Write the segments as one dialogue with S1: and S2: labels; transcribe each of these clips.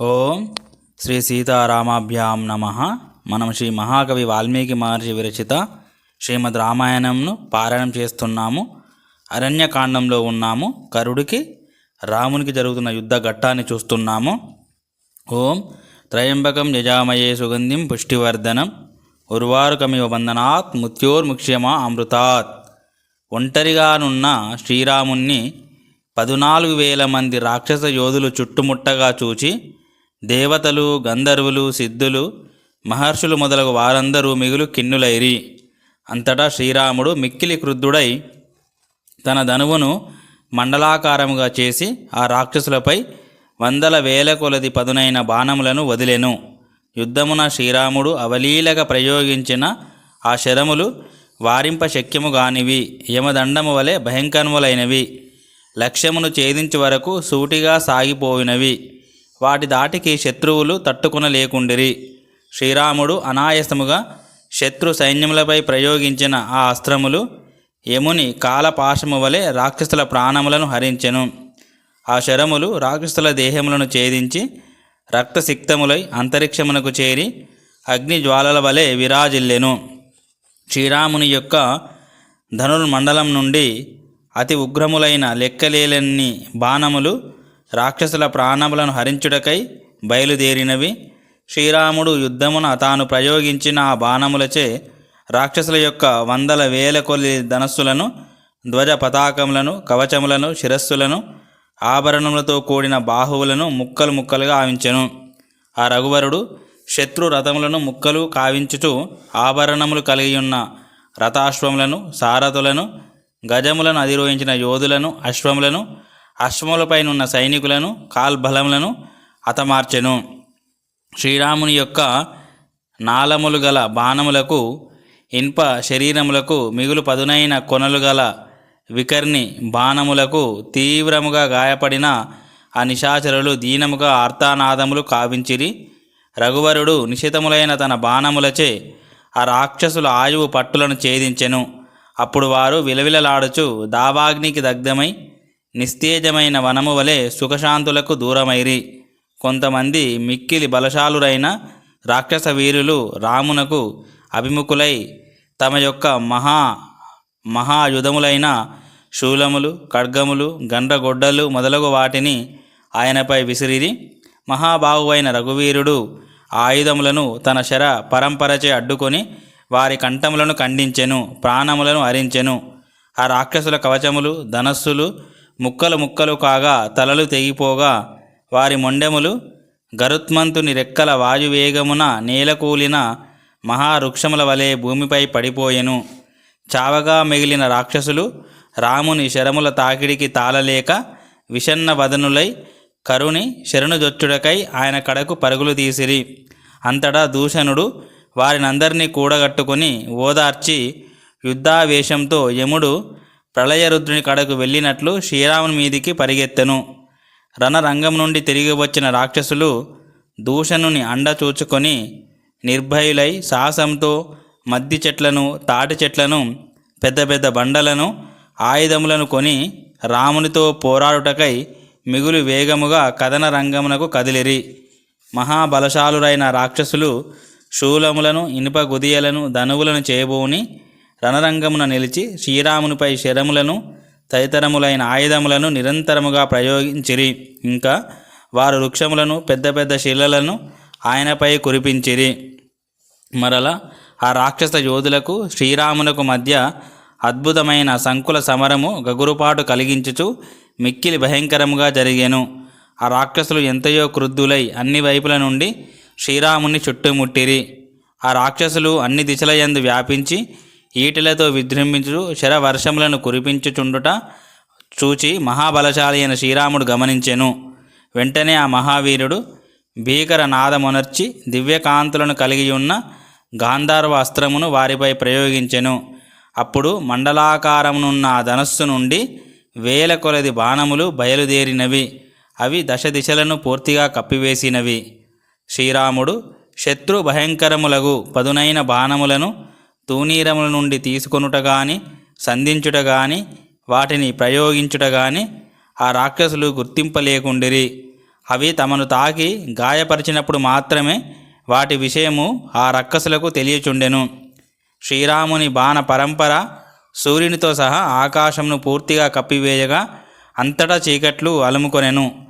S1: ఓం శ్రీ సీతారామాభ్యాం నమ. మనం శ్రీ మహాకవి వాల్మీకి మహర్షి విరచిత శ్రీమద్ రామాయణంను పారాయణం చేస్తున్నాము. అరణ్యకాండంలో ఉన్నాము. కరుడికి రామునికి జరుగుతున్న యుద్ధ ఘట్టాన్ని చూస్తున్నాము. ఓం త్రయంబకం యజామయే సుగంధిం పుష్టివర్ధనం. ఉర్వారుకమివ బంధనాత్ ముత్యోర్ముక్ష్యమా అమృతాత్. ఒంటరిగానున్న శ్రీరాముణ్ణి పదునాలుగు వేల మంది రాక్షస యోధులు చుట్టుముట్టగా చూచి దేవతలు గంధర్వులు సిద్ధులు మహర్షులు మొదలగు వారందరూ మిగులు కిన్నులైరి. అంతటా శ్రీరాముడు మిక్కిలి క్రుద్ధుడై తన ధనువును మండలాకారముగా చేసి ఆ రాక్షసులపై వందల వేల కొలది పదునైన బాణములను వదిలెను. యుద్ధమున శ్రీరాముడు అవలీలగా ప్రయోగించిన ఆ శరములు వారింప శక్యము గానివి యమదండము వలె భయంకరములైనవి. లక్ష్యమును ఛేదించు వరకు సూటిగా సాగిపోయినవి. వాటి దాటికి శత్రువులు తట్టుకునలేకుండిరి. శ్రీరాముడు అనాయాసముగా శత్రు సైన్యములపై ప్రయోగించిన ఆ అస్త్రములు యముని కాలపాశము వలె రాక్షసుల ప్రాణములను హరించెను. ఆ శరములు రాక్షసుల దేహములను ఛేదించి రక్తసిక్తములై అంతరిక్షమునకు చేరి అగ్ని జ్వాలల వలె విరాజిల్లెను. శ్రీరాముని యొక్క ధనుర్మండలం నుండి అతి ఉగ్రములైన లెక్కలేలన్ని బాణములు రాక్షసుల ప్రాణములను హరించుటకై బయలుదేరినవి. శ్రీరాముడు యుద్ధమున తాను ప్రయోగించిన ఆ బాణములచే రాక్షసుల యొక్క వందల వేల కొలి ధనస్సులను ధ్వజ పతాకములను కవచములను శిరస్సులను ఆభరణములతో కూడిన బాహువులను ముక్కలు ముక్కలుగా ఆవించెను. ఆ రఘువరుడు శత్రు రథములను ముక్కలు కావించుచు ఆభరణములు కలిగి ఉన్న రథాశ్వములను సారథులను గజములను అధిరోహించిన యోధులను అశ్వములను అశ్వములపైనున్న సైనికులను కాల్బలములను హతమార్చెను. శ్రీరాముని యొక్క నాళములు గల బాణములకు ఇన్ప శరీరములకు మిగులు పదునైన కొనలు గల వికర్ణి బాణములకు తీవ్రముగా గాయపడిన ఆ నిశాచరులు దీనముగా ఆర్తానాదములు కావించిరి. రఘువరుడు నిశితములైన తన బాణములచే ఆ రాక్షసుల ఆయువు పట్టులను ఛేదించెను. అప్పుడు వారు విలవిలలాడుచు దావాగ్నికి దగ్ధమై నిస్తేజమైన వనము వలె సుఖశాంతులకు దూరమైరి. కొంతమంది మిక్కిలి బలశాలురైన రాక్షస వీరులు రామునకు అభిముఖులై తమ యొక్క మహా మహాయుధములైన శూలములు ఖడ్గములు గండ్రగొడ్డలు మొదలగు వాటిని ఆయనపై విసిరిరి. మహాబాహువైన రఘువీరుడు ఆయుధములను తన శర పరంపరచే అడ్డుకొని వారి కంఠములను ఖండించెను ప్రాణములను హరించెను ఆ రాక్షసుల కవచములు ధనస్సులు ముక్కలు ముక్కలు కాగా తలలు తెగిపోగా వారి మొండెములు గరుత్మంతుని రెక్కల వాయువేగమున నేలకూలిన మహావృక్షముల వలె భూమిపై పడిపోయెను. చావగా మిగిలిన రాక్షసులు రాముని శరముల తాకిడికి తాళలేక విషన్న వదనులై కరుని శరణుజొచ్చుడకై ఆయన కడకు పరుగులు తీసిరి. అంతటా దూషణుడు వారినందరినీ కూడగట్టుకొని ఓదార్చి యుద్ధావేశంతో యముడు ప్రళయరుద్రుని కడకు వెళ్ళినట్లు శ్రీరాముని మీదికి పరిగెత్తెను. రణరంగం నుండి తిరిగి వచ్చిన రాక్షసులు దూషణుని అండ చూచుకొని నిర్భయులై సాహసంతో మద్ది చెట్లను తాటి చెట్లను పెద్ద పెద్ద బండలను ఆయుధములను కొని రామునితో పోరాడుటకై మిగులు వేగముగా కథన రంగమునకు కదిలిరి. మహాబలశాలురైన రాక్షసులు శూలములను ఇనుప గుదియలను ధనువులను చేయబోని రణరంగమున నిలిచి శ్రీరామునిపై శరములను తదితరములైన ఆయుధములను నిరంతరముగా ప్రయోగించిరి. ఇంకా వారు వృక్షములను పెద్ద పెద్ద శిలలను ఆయనపై కురిపించిరి. మరల ఆ రాక్షస యోధులకు శ్రీరామునకు మధ్య అద్భుతమైన సంకుల సమరము గగురుపాటు కలిగించుచు మిక్కిలి భయంకరముగా జరిగాను. ఆ రాక్షసులు ఎంతయో క్రుద్ధులై అన్ని వైపుల నుండి శ్రీరాముని చుట్టుముట్టిరి. ఆ రాక్షసులు అన్ని దిశలయందు వ్యాపించి ఈటెలతో విజృంభించు శరవర్షములను కురిపించుచుండుట చూచి మహాబలశాలి అయిన శ్రీరాముడు గమనించెను. వెంటనే ఆ మహావీరుడు భీకర నాదమునర్చి దివ్యకాంతులను కలిగి ఉన్న గాంధార్వ అస్త్రమును వారిపై ప్రయోగించెను. అప్పుడు మండలాకారమునున్న ఆ ధనస్సు నుండి వేల కొలది బాణములు బయలుదేరినవి. అవి దశ దిశలను పూర్తిగా కప్పివేసినవి. శ్రీరాముడు శత్రు భయంకరములగు పదునైన బాణములను తూనీరముల నుండి తీసుకొనుట గాని సంధించుట గాని వాటిని ప్రయోగించుట గాని ఆ రాక్షసులు గుర్తింపలేకుండిరి. అవి తమను తాకి గాయపరిచినప్పుడు మాత్రమే వాటి విషయము ఆ రక్కసులకు తెలియచుండెను. శ్రీరాముని బాణ పరంపర సూర్యునితో సహా ఆకాశంను పూర్తిగా కప్పివేయగా అంతటా చీకట్లు అలుముకొనెను.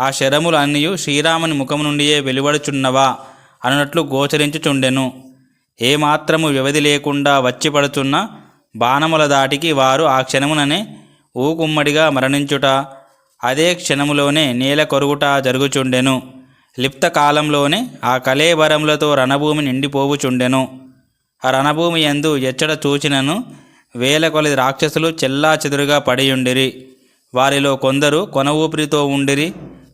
S1: ఆ శరములు అన్నీ శ్రీరాముని ముఖం నుండియే వెలువడుచున్నవా? అన్నట్లు గోచరించుచుండెను. ఏమాత్రము వ్యవధి లేకుండా వచ్చి పడుతున్న బాణముల దాటికి వారు ఆ క్షణముననే ఊకుమ్మడిగా మరణించుట. అదే క్షణములోనే నేల కొరుగుట జరుగుచుండెను. లిప్త కాలంలోనే ఆ కలేబరములతో రణభూమి నిండిపోవుచుండెను. ఆ రణభూమి యందు ఎచ్చట చూచినను వేల కొలది రాక్షసులు చెల్లా చెదురుగా పడియుండిరి. వారిలో కొందరు కొన ఊపిరితో ఉండిరి.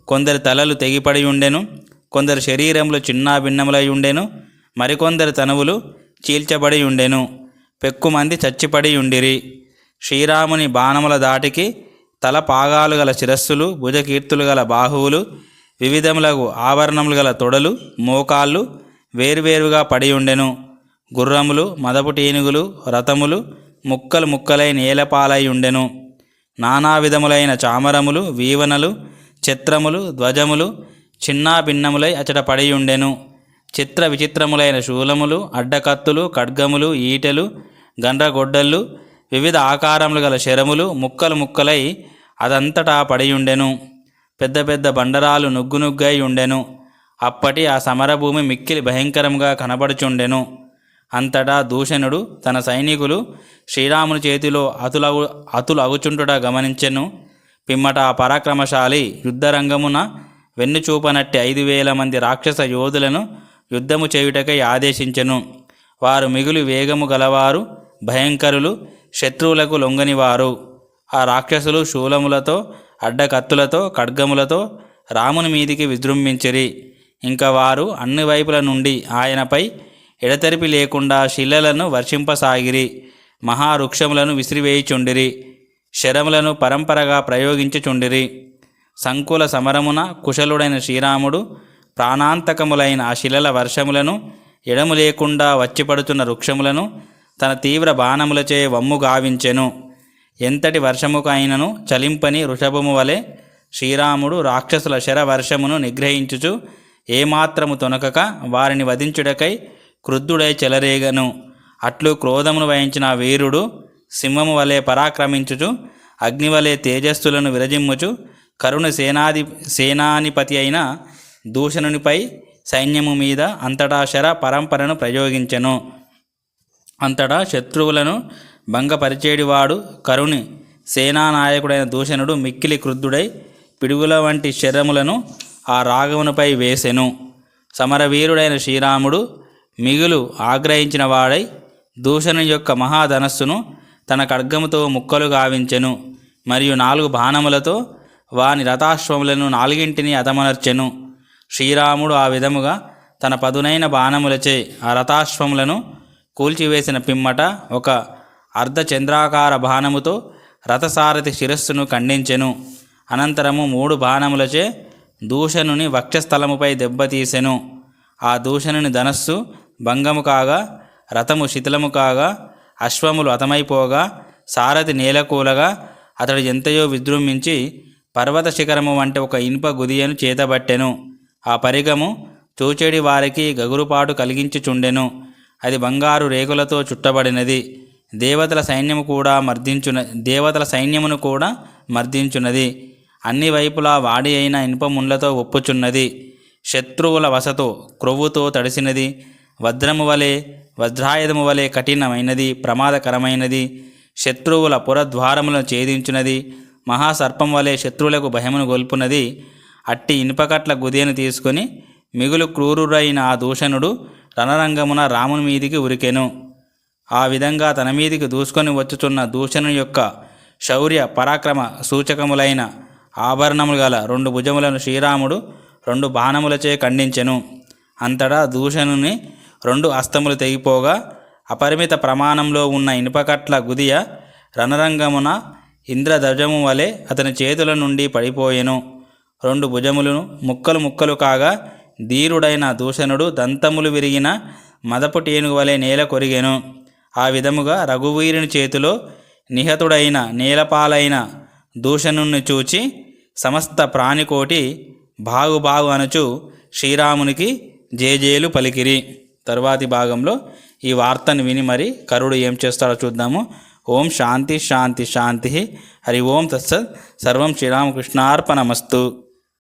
S1: కొందరి తలలు తెగిపడి ఉండెను కొందరు శరీరములు చిన్నాభిన్నములై ఉండెను. మరికొందరు తనువులు చీల్చబడి ఉండెను. పెక్కుమంది చచ్చిపడి ఉండిరి. శ్రీరాముని బాణముల దాటికి తల పాగాలు గల శిరస్సులు భుజకీర్తులు గల బాహువులు వివిధములకు ఆభరణములు గల తొడలు మోకాళ్ళు వేర్వేరుగా పడి ఉండెను. గుర్రములు మదపుటేనుగులు రథములు ముక్కలు ముక్కలై నేలపాలై ఉండెను. నానా విధములైన చామరములు వీవనలు చిత్రములు ధ్వజములు చిన్నా భిన్నములై అచట పడి ఉండెను. చిత్ర విచిత్రములైన శూలములు అడ్డకత్తులు ఖడ్గములు ఈటెలు గండ్రగొడ్డళ్ళు వివిధ ఆకారములు గల శరములు ముక్కలు ముక్కలై అదంతటా పడియుండెను. పెద్ద పెద్ద బండరాలు నుగ్గు నుగ్గై ఉండెను. అప్పటి ఆ సమరభూమి మిక్కిలి భయంకరంగా కనబడుచుండెను. అంతటా దూషణుడు తన సైనికులు శ్రీరాముని చేతిలో అతులగు అతులు గమనించెను. పిమ్మట ఆ పరాక్రమశాలి యుద్ధరంగమున వెన్నుచూపనట్టి ఐదు వేల మంది రాక్షస యోధులను యుద్ధము చేయుటకై ఆదేశించెను. వారు మిగులు వేగము గలవారు భయంకరులు శత్రువులకు లొంగనివారు. ఆ రాక్షసులు శూలములతో అడ్డకత్తులతో ఖడ్గములతో రాముని మీదికి విజృంభించిరి. ఇంకా వారు అన్ని వైపుల నుండి ఆయనపై ఎడతెరిపి లేకుండా శిలలను వర్షింపసాగిరి. మహావృక్షములను విసిరివేయుచుండిరి. శరములను పరంపరగా ప్రయోగించుచుండిరి. సంకుల సమరమున కుశలుడైన శ్రీరాముడు ప్రాణాంతకములైన ఆ శిలల వర్షములను ఎడము లేకుండా వచ్చిపడుతున్న వృక్షములను తన తీవ్ర బాణములచే వమ్ము గావించెను. ఎంతటి వర్షముకైనను చలింపని వృషభము వలె శ్రీరాముడు రాక్షసుల శర వర్షమును నిగ్రహించుచు ఏమాత్రము తొనకక వారిని వధించుడకై క్రుద్ధుడై చెలరేగను. అట్లు క్రోధమును వహించిన వీరుడు సింహము వలె పరాక్రమించుచు అగ్నివలే తేజస్సులను విరజిమ్ముచు కరుణ సేనాధి సేనాధిపతి అయిన దూషణునిపై సైన్యము మీద అంతటా శర పరంపరను ప్రయోగించెను. అంతటా శత్రువులను భంగపరిచేడివాడు కరుణి. సేనానాయకుడైన దూషణుడు మిక్కిలి క్రుద్ధుడై పిడుగుల వంటి శరములను ఆ రాఘవునిపై వేసెను. సమరవీరుడైన శ్రీరాముడు మిగులు ఆగ్రహించిన వాడై దూషణుని యొక్క మహాధనస్సును తన ఖడ్గముతో ముక్కలు గావించెను. మరియు నాలుగు బాణములతో వాని రథాశ్వములను నాలుగింటిని అతమనర్చెను. శ్రీరాముడు ఆ విధముగా తన పదునైన బాణములచే ఆ రథాశ్వములను కూల్చివేసిన పిమ్మట ఒక అర్ధచంద్రాకార బాణముతో రథసారథి శిరస్సును ఖండించెను. అనంతరము మూడు బాణములచే దూషణుని వక్షస్థలముపై దెబ్బతీసెను. ఆ దూషణుని ధనస్సు భంగము కాగా రథము శిథిలము కాగా అశ్వములు అతమైపోగా సారథి నేలకూలగా అతడు ఎంతయో విజృంభించి పర్వత శిఖరము వంటి ఒక ఇనుప గుదియను చేతబట్టెను. ఆ పరిగము చూచేడి వారికి గగురుపాటు కలిగించుచుండెను. అది బంగారు రేకులతో చుట్టబడినది. దేవతల సైన్యము కూడా మర్దించున దేవతల సైన్యమును కూడా మర్దించున్నది. అన్ని వైపులా వాడి అయిన ఇనుప ఒప్పుచున్నది. శత్రువుల వసతో క్రొవ్వుతో తడిసినది. వజ్రము వలె వజ్రాయుధము వలె కఠినమైనది ప్రమాదకరమైనది. శత్రువుల పురద్వారములను ఛేదించున్నది. మహాసర్పం వలె శత్రువులకు భయమును గొల్పునది అట్టి ఇనుపకట్ల గుదేను తీసుకొని మిగులు క్రూరుడైన ఆ దూషణుడు రణరంగమున రాముని మీదికి ఉరికెను. ఆ విధంగా తన మీదికి దూసుకొని వచ్చుచున్న దూషణుని యొక్క శౌర్య పరాక్రమ సూచకములైన ఆభరణములు గల రెండు భుజములను శ్రీరాముడు రెండు బాణములచే ఖండించెను. అంతటా దూషణుని రెండు అస్తములు తెగిపోగా అపరిమిత ప్రమాణంలో ఉన్న ఇనుపకట్ల గుదియ రణరంగమున ఇంద్రధ్వజము వలె అతని చేతుల నుండి పడిపోయెను. రెండు భుజములను ముక్కలు ముక్కలు కాగా ధీరుడైన దూషణుడు దంతములు విరిగిన మదపుటేనుగు వలె నేల కొరిగెను. ఆ విధముగా రఘువీరుని చేతిలో నిహతుడైన నేలపాలైన దూషణుణ్ణి చూచి సమస్త ప్రాణికోటి బాగు బాగు అనుచు శ్రీరామునికి జేజేలు పలికిరి. తరువాతి భాగంలో ఈ వార్తను విని మరి కరుడు ఏం చేస్తాడో చూద్దాము. ఓం శాంతి శాంతి శాంతి. హరి ఓం తత్సత్. సర్వం శ్రీరామకృష్ణార్పణమస్తు.